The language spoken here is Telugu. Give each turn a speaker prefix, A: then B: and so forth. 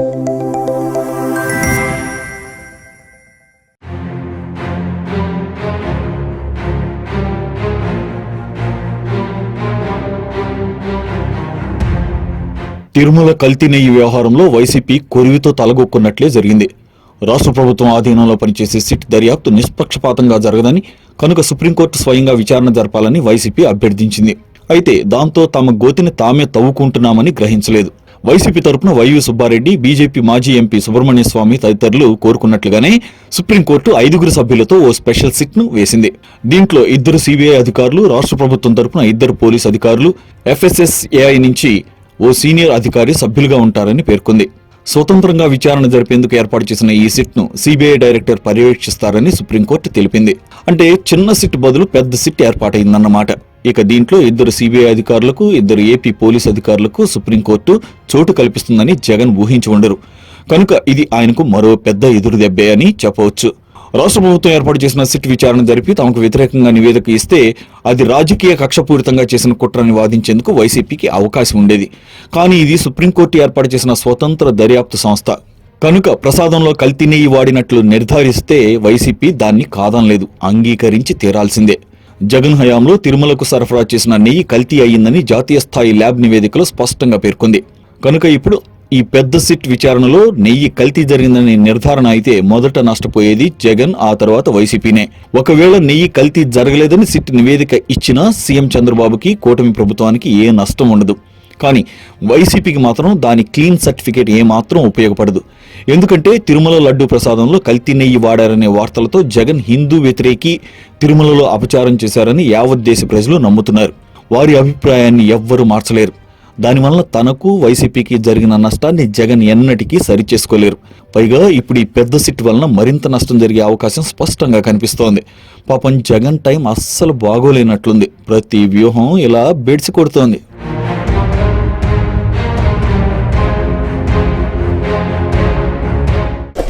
A: తిరుమల కల్తీ నెయ్యి వ్యవహారంలో వైసీపీ కొరివితో తలగొక్కున్నట్లే జరిగింది. రాష్ట్ర ప్రభుత్వం ఆధీనంలో పనిచేసే సిట్ దర్యాప్తు నిష్పక్షపాతంగా జరగదని కనుక సుప్రీంకోర్టు స్వయంగా విచారణ జరపాలని వైసీపీ అభ్యర్థించింది. అయితే దాంతో తమ గోతిని తామే తవ్వుకుంటున్నామని గ్రహించలేదు. వైసీపీ తరపున వైవి సుబ్బారెడ్డి బీజేపీ మాజీ ఎంపీ సుబ్రహ్మణ్య స్వామి తదితరులు కోరుకున్నట్లుగానే సుప్రీంకోర్టు ఐదుగురు సభ్యులతో ఓ స్పెషల్ సిట్ను వేసింది. దీంట్లో ఇద్దరు సిబిఐ అధికారులు రాష్ట్ర ప్రభుత్వం తరపున ఇద్దరు పోలీసు అధికారులు ఎఫ్ఎస్ఎస్ఏఐ నుంచి ఓ సీనియర్ అధికారి సభ్యులుగా ఉంటారని పేర్కొంది. స్వతంత్రంగా విచారణ జరిపేందుకు ఏర్పాటు చేసిన ఈ సిట్ను సిబిఐ డైరెక్టర్ పర్యవేక్షిస్తారని సుప్రీంకోర్టు తెలిపింది. అంటే చిన్న సిట్ బదులు పెద్ద సిట్ ఏర్పాటైందన్నమాట. ఇక దీంట్లో ఇద్దరు సిబిఐ అధికారులకు ఇద్దరు ఏపీ పోలీస్ అధికారులకు సుప్రీంకోర్టు చోటు కల్పిస్తుందని జగన్ ఊహించి ఉండరు. కనుక ఇది ఆయనకు మరో పెద్ద ఎదురు దెబ్బే అని చెప్పవచ్చు. రాష్ట్ర ప్రభుత్వం ఏర్పాటు చేసిన సిట్ విచారణ జరిపి తమకు వ్యతిరేకంగా నివేదిక ఇస్తే అది రాజకీయ కక్షపూరితంగా చేసిన కుట్రని వాదించేందుకు వైసీపీకి అవకాశం ఉండేది. కానీ ఇది సుప్రీంకోర్టు ఏర్పాటు చేసిన స్వతంత్ర దర్యాప్తు సంస్థ. కనుక ప్రసాదంలో కల్తీ నెయ్యి వాడినట్లు నిర్ధారిస్తే వైసీపీ దాన్ని కాదనలేదు అంగీకరించి తీరాల్సిందే. జగన్ హయాంలో తిరుమలకు సరఫరా చేసిన నెయ్యి కల్తీ అయ్యిందని జాతీయ స్థాయి ల్యాబ్ నివేదికలో స్పష్టంగా పేర్కొంది. కనుక ఇప్పుడు ఈ పెద్ద సిట్ విచారణలో నెయ్యి కల్తీ జరిగిందని నిర్ధారణ అయితే మొదట నష్టపోయేది జగన్ ఆ తర్వాత వైసీపీనే. ఒకవేళ నెయ్యి కల్తీ జరగలేదని సిట్ నివేదిక ఇచ్చినా సీఎం చంద్రబాబుకి కూటమి ప్రభుత్వానికి ఏ నష్టం ఉండదు. కానీ వైసీపీకి మాత్రం దాని క్లీన్ సర్టిఫికేట్ ఏమాత్రం ఉపయోగపడదు. ఎందుకంటే తిరుమల లడ్డు ప్రసాదంలో కల్తీ నెయ్యి వాడారనే వార్తలతో జగన్ హిందూ వ్యతిరేకి తిరుమలలో అపచారం చేశారని యావత్ దేశ ప్రజలు నమ్ముతున్నారు. వారి అభిప్రాయాన్ని ఎవ్వరూ మార్చలేరు. దానివల్ల తనకు వైసీపీకి జరిగిన నష్టాన్ని జగన్ ఎన్నటికీ సరిచేసుకోలేరు. పైగా ఇప్పుడు ఈ పెద్ద సిట్ వలన మరింత నష్టం జరిగే అవకాశం స్పష్టంగా కనిపిస్తోంది. పాపం జగన్ టైం అస్సలు బాగోలేనట్లుంది. ప్రతి వ్యూహం ఇలా బెడిసి కొడుతోంది.